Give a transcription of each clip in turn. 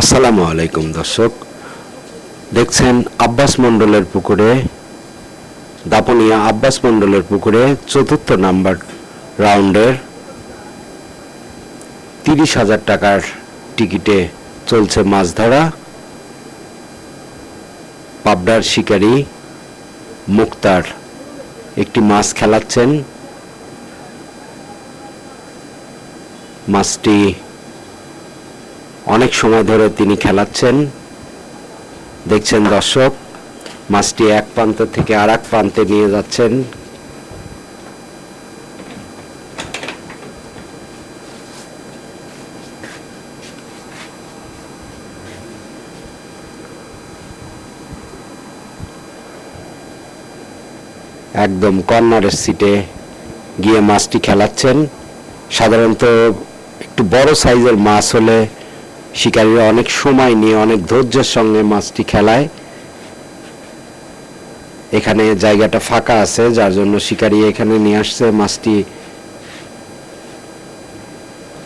আসসালামু আলাইকুম, দর্শক। দেখছেন আব্বাস মণ্ডলের পুকুরে, দাপনিয়া আব্বাস মণ্ডলের পুকুরে চতুর্থ নাম্বার রাউন্ডের তিরিশ হাজার টাকার টিকিটে চলছে মাছ ধরা পাবডার শিকারী মুক্তার একটি মাছ খেলাচ্ছেন। মাছটি অনেক সময় ধরে তিনি খেলাচ্ছেন। দেখছেন দর্শক, মাছটি এক প্রান্ত থেকে আর প্রান্তে নিয়ে যাচ্ছেন। একদম কর্নারের সিটে গিয়ে মাছটি খেলাচ্ছেন। সাধারণত একটু বড় সাইজের মাছ হলে শিকারীরা অনেক সময় নিয়ে, অনেক ধৈর্যের সঙ্গে মাছটি খেলায়। এখানে জায়গাটা ফাঁকা আছে, যার জন্য শিকারী এখানে নিয়ে আসছে, মাছটি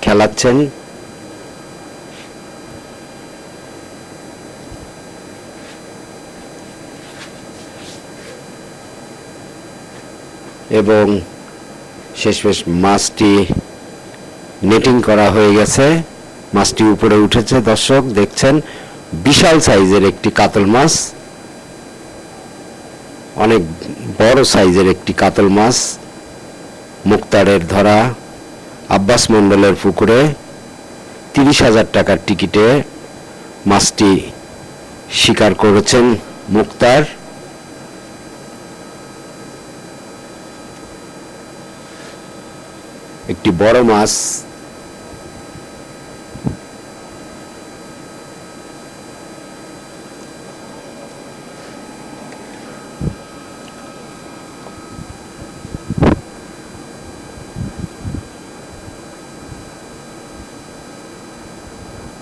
খেলাচ্ছেন। এবং শেষমেশ মাছটি নেটিং করা হয়ে গেছে। মাছটি উপরে উঠেছে। দর্শক, দেখছেন, বিশাল সাইজের একটি কাতল মাছ। অনেক বড় সাইজের একটি কাতল মাছ। মুক্তারের ধরা, আব্বাস মণ্ডলের পুকুরে তিরিশ হাজার টাকার টিকিটে মাছটি শিকার করেছেন মুক্তার। একটি বড় মাছ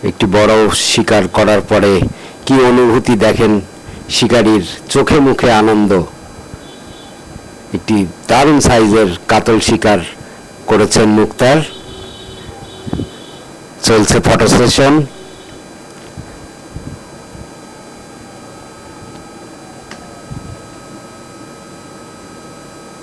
একটি বড় শিকার করার পরে কি অনুভূতি দেখেন শিকারীর চোখে মুখে আনন্দ? একটি দারুণ সাইজের কাতল শিকার করেছেন মুক্তার। চলছে ফটো সেশন।